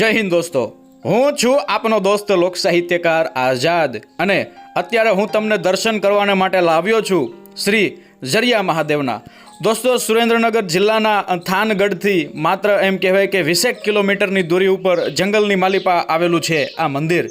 જય હિન્દ દોસ્તો. હું છું આપનો દોસ્ત લોક સાહિત્યકાર આઝાદ અને અત્યારે હું તમને દર્શન કરવાને માટે લાવ્યો છું શ્રી જરિયા મહાદેવના. દોસ્તો, સુરેન્દ્રનગર જિલ્લાના થાનગઢથી માત્ર એમ કહેવાય કે વીસેક કિલોમીટરની દૂરી ઉપર જંગલની માલિપા આવેલું છે આ મંદિર.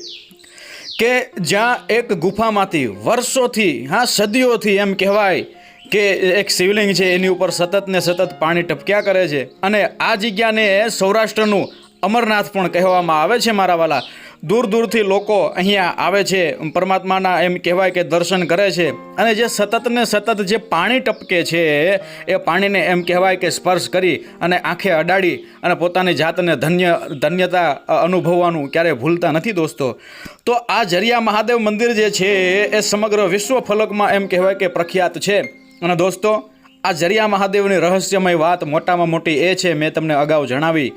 કે જ્યાં એક ગુફામાંથી વર્ષોથી, હા, સદીઓથી એમ કહેવાય કે એક શિવલિંગ છે, એની ઉપર સતત ને સતત પાણી ટપક્યા કરે છે. અને આ જગ્યાને સૌરાષ્ટ્રનું અમરનાથ પણ કહેવામાં આવે છે મારા વાલા. દૂર દૂરથી લોકો અહીંયા આવે છે. પરમાત્માના એમ કહેવાય કે દર્શન કરે છે. અને જે સતત ને સતત જે પાણી ટપકે છે, એ પાણીને એમ કહેવાય કે સ્પર્શ કરી અને આંખે અડાડી અને પોતાની જાતને ધન્ય, ધન્યતા અનુભવવાનું ક્યારેય ભૂલતા નથી દોસ્તો. તો આ જરિયા મહાદેવ મંદિર જે છે, એ સમગ્ર વિશ્વ ફલકમાં એમ કહેવાય કે પ્રખ્યાત છે. અને દોસ્તો, આ જરિયા મહાદેવની રહસ્યમય વાત મોટામાં મોટી એ છે, મેં તમને અગાઉ જણાવી.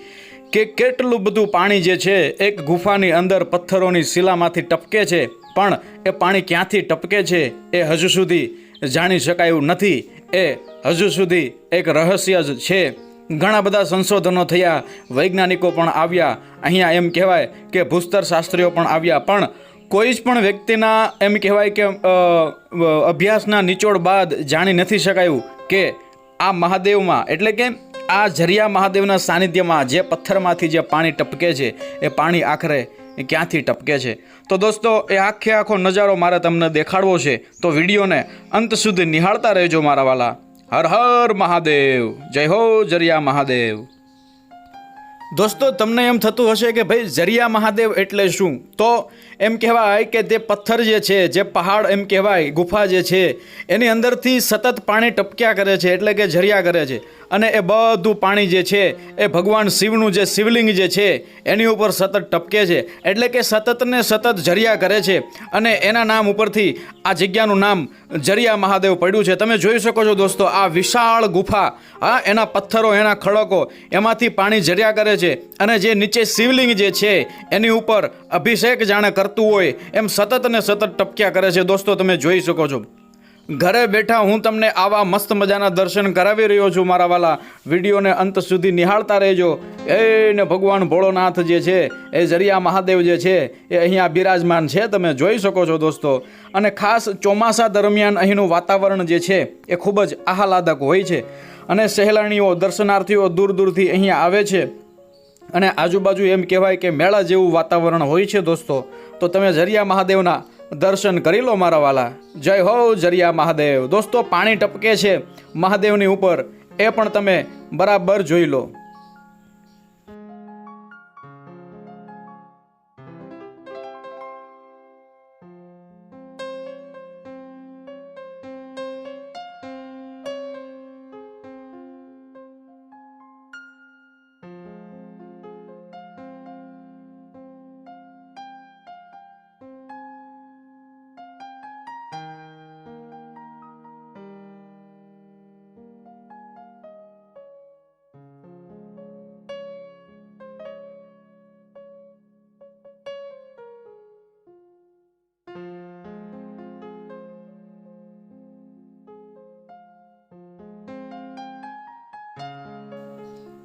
કે કેટલું બધું પાણી જે છે, એક ગુફાની અંદર પથ્થરોની શિલામાંથી ટપકે છે, પણ એ પાણી ક્યાંથી ટપકે છે, એ હજુ સુધી જાણી શકાયું નથી. એ હજુ સુધી એક રહસ્ય જ છે. ઘણા બધા સંશોધનો થયા, વૈજ્ઞાનિકો પણ આવ્યા. અહીંયા એમ કહેવાય કે ભૂસ્તર શાસ્ત્રીઓ પણ આવ્યા. પણ કોઈ જ પણ વ્યક્તિના એમ કહેવાય કે અભ્યાસના નિચોડ બાદ જાણી નથી શકાયું કે આ મહાદેવમાં, એટલે કે આ ઝરિયા મહાદેવના સાનિધ્યમાં જે પથ્થરમાંથી જે પાણી ટપકે છે, એ પાણી આખરે ક્યાંથી ટપકે છે? તો દોસ્તો, એ આખે આખો નજારો મારે તમને દેખાડવો છે, તો વિડીયોને અંત સુધી નિહાળતા રહેજો મારા વાલા. હર હર મહાદેવ. જય હો જરિયા મહાદેવ. દોસ્તો, તમને એમ થતું હશે કે ભાઈ, જરિયા મહાદેવ એટલે શું? તો એમ કહેવાય કે તે પથ્થર જે છે, જે પહાડ એમ કહેવાય, ગુફા જે છે, એની અંદરથી સતત પાણી ટપક્યા કરે છે, એટલે કે ઝરિયા કરે છે. અને એ બધું પાણી જે છે, એ ભગવાન શિવનું જે શિવલિંગ જે છે, એની ઉપર સતત ટપકે છે. એટલે કે સતતને સતત ઝરિયા કરે છે. અને એના નામ ઉપરથી આ જગ્યાનું નામ જરિયા મહાદેવ પડ્યું છે. તમે જોઈ શકો છો દોસ્તો, આ વિશાળ ગુફા, હા, એના પથ્થરો, એના ખડકો, એમાંથી પાણી ઝર્યા કરે છે. અને જે નીચે શિવલિંગ જે છે, એની ઉપર અભિષેક જાણે કરતું હોય, એમ સતત ને સતત ટપક્યા કરે છે. દોસ્તો, તમે જોઈ શકો છો. ઘરે બેઠા હું તમને આવા મસ્ત મજાના દર્શન કરાવી રહ્યો છું, મારા વાલા. વિડીયોને અંત સુધી નિહાળતા રહેજો. એ ને ભગવાન ભોળોનાથ જે છે, એ જરિયા મહાદેવ જે છે, એ અહીંયા બિરાજમાન છે. તમે જોઈ શકો છો, દોસ્તો. અને ખાસ ચોમાસા દરમિયાન અહીંનું વાતાવરણ જે છે, એ ખૂબ જ આહલાદક હોય છે. અને સહેલાણીઓ, દર્શનાર્થીઓ દૂર દૂરથી અહીંયા આવે છે. અને આજુબાજુ એમ કહેવાય કે મેળા જેવું વાતાવરણ હોય છે, દોસ્તો. તો તમે જરિયા મહાદેવના દર્શન કરી લો મારા વાલા. જય હો જરિયા મહાદેવ. દોસ્તો, પાણી ટપકે છે. મહાદેવની ઉપર એ પણ તમે બરાબર જોઈ લો.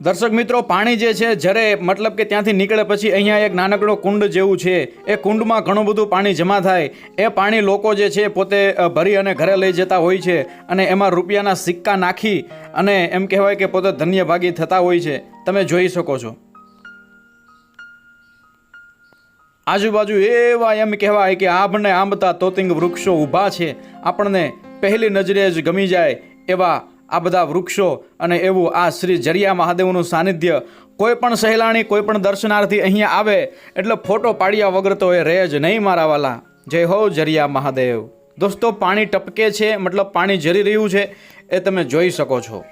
દર્શક મિત્રો, પાણી જે છે, જ્યારે મતલબ કે ત્યાંથી નીકળે પછી અહીંયા એક નાનકડો કુંડ જેવું છે. એ કુંડમાં ઘણું બધું પાણી જમા થાય. એ પાણી લોકો જે છે, પોતે ભરી અને ઘરે લઈ જતા હોય છે અને એમાં રૂપિયાના સિક્કા નાખી અને એમ કહેવાય કે પોતે ધન્યભાગી થતા હોય છે. તમે જોઈ શકો છો. આજુબાજુ એવા એમ કહેવાય કે આંબને આંબતા તોતિંગ વૃક્ષો ઊભા છે. આપણને પહેલી નજરે જ ગમી જાય એવા આ બધા વૃક્ષો અને એવું આ શ્રી જરિયા મહાદેવનું સાનિધ્ય કોઈ પણ સહેલાણી, કોઈ પણ દર્શનાર્થી અહીંયા આવે એટલે ફોટો પાડ્યા વગર તો એ રહે જ નહીં મારા વાલા. જય હો જરિયા મહાદેવ. દોસ્તો, પાણી ટપકે છે, મતલબ પાણી જરી રહ્યું છે, એ તમે જોઈ શકો છો.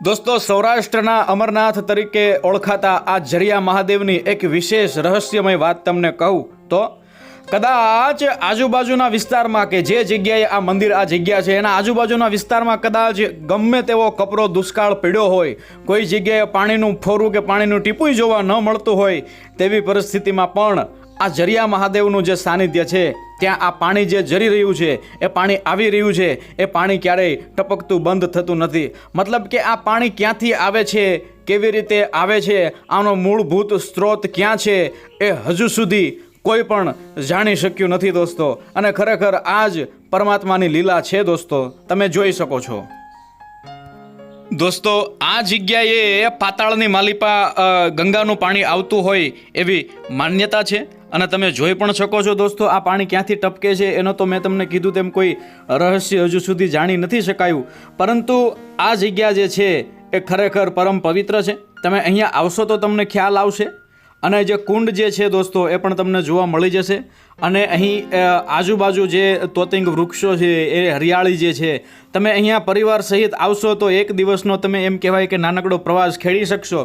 દોસ્તો, સૌરાષ્ટ્રના અમરનાથ તરીકે ઓળખાતા આ જરિયા મહાદેવની એક વિશેષ રહસ્યમય વાત તમને કહું તો, કદાચ આજુબાજુના વિસ્તારમાં કે જે જગ્યાએ આ મંદિર, આ જગ્યા છે, એના આજુબાજુના વિસ્તારમાં કદાચ ગમે તેવો કપરો દુષ્કાળ પડ્યો હોય, કોઈ જગ્યાએ પાણીનું ફોરું કે પાણીનું ટીપું જોવા ન મળતું હોય, તેવી પરિસ્થિતિમાં પણ આ જરિયા મહાદેવનું જે સાનિધ્ય છે ત્યાં આ પાણી જે જરી રહ્યું છે, એ પાણી આવી રહ્યું છે, એ પાણી ક્યારેય ટપકતું બંધ થતું નથી. મતલબ કે આ પાણી ક્યાંથી આવે છે, કેવી રીતે આવે છે, આનો મૂળભૂત સ્ત્રોત ક્યાં છે, એ હજુ સુધી કોઈ પણ જાણી શક્યું નથી દોસ્તો. અને ખરેખર આ જ પરમાત્માની લીલા છે દોસ્તો. તમે જોઈ શકો છો. દોસ્તો, આ જગ્યાએ પાતાળની માલિપા ગંગાનું પાણી આવતું હોય એવી માન્યતા છે. અને તમે જોઈ પણ શકો છો દોસ્તો, આ પાણી ક્યાંથી ટપકે છે એનો તો મેં તમને કીધું તેમ કોઈ રહસ્ય હજુ સુધી જાણી નથી શકાયું. પરંતુ આ જગ્યા જે છે, એ ખરેખર પરમ પવિત્ર છે. તમે અહીંયા આવશો તો તમને ખ્યાલ આવશે. અને જે કુંડ જે છે દોસ્તો, એ પણ તમને જોવા મળી જશે. અને અહીં આજુબાજુ જે તોતિંગ વૃક્ષો છે, એ હરિયાળી જે છે, તમે અહીંયા પરિવાર સહિત આવશો તો એક દિવસનો તમે એમ કહેવાય કે નાનકડો પ્રવાસ ખેડી શકશો.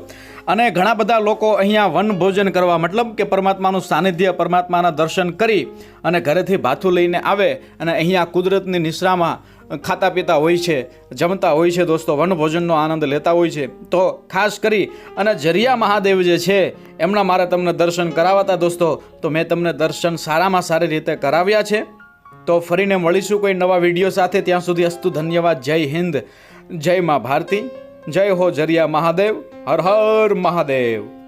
અને ઘણા બધા લોકો અહીંયા વન ભોજન કરવા, મતલબ કે પરમાત્માનું સાનિધ્ય, પરમાત્માના દર્શન કરી અને ઘરેથી ભાથું લઈને આવે અને અહીંયા કુદરતની નિશ્રામાં ખાતા પીતા હોય છે, જમતા હોય છે દોસ્તો, વનભોજનનો આનંદ લેતા હોય છે. તો ખાસ કરી અને જરિયા મહાદેવ જે છે, એમના મારે તમને દર્શન કરાવતા દોસ્તો, તો મેં તમને દર્શન સારામાં સારી રીતે કરાવ્યા છે. તો ફરીને મળીશું કોઈ નવા વીડિયો સાથે, ત્યાં સુધી અસ્તુ ધન્યવાદ, જય હિન્દ, જય મા ભારતી, જય હો જરિયા મહાદેવ, હર હર મહાદેવ.